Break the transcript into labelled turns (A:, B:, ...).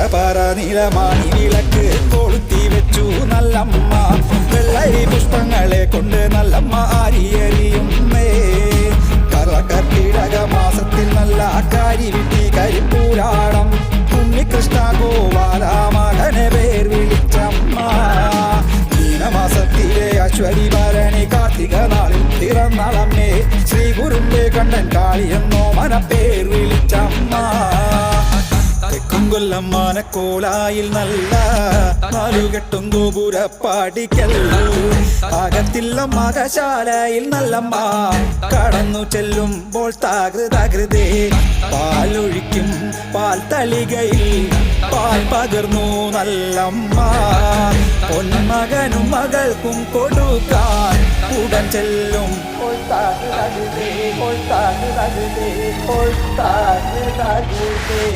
A: നിറപറ നിലമാണി വിളക്ക് കൊളുത്തി വെച്ചു നല്ലമ്മ. വെള്ളരി പുഷ്പങ്ങളെ കൊണ്ട് നല്ലമ്മ ആരിയറിയുന്നേ കർക്കിടക മാസത്തിൽ നല്ല കാരി വിട്ടി കരിപ്പൂരാടം ഉണ്ണികൃഷ്ണ ഗോപാല മകനെ പേർ വിളിച്ചമ്മ. മീനമാസത്തിലെ അശ്വതി ഭരണി കാർത്തിക നാളിൽ പിറന്നളമ്മേ. ശ്രീ ഗുരുന്റെ കണ്ടൻ കാളിയെന്നോ എന്നോ കൊല്ലം മാനക്കോലായിൽ നല്ല നാലുകെട്ടും ഗോപുരപ്പാടിക്കൽ. അകത്തില്ല മകശാലയിൽ നല്ലമ്മ കടന്നു ചെല്ലുമ്പോൾ താകൃതകൃതേ. പാലൊഴിക്കും പാൽ തളികയിൽ പാൽ പകർന്നു നല്ലമ്മ പൊന്മകനും മകൾക്കും കൊടുക്കാൻ ഉടൻ ചെല്ലും. താകൃതകൃതേ, പോൾ താകൃതകൃതേ.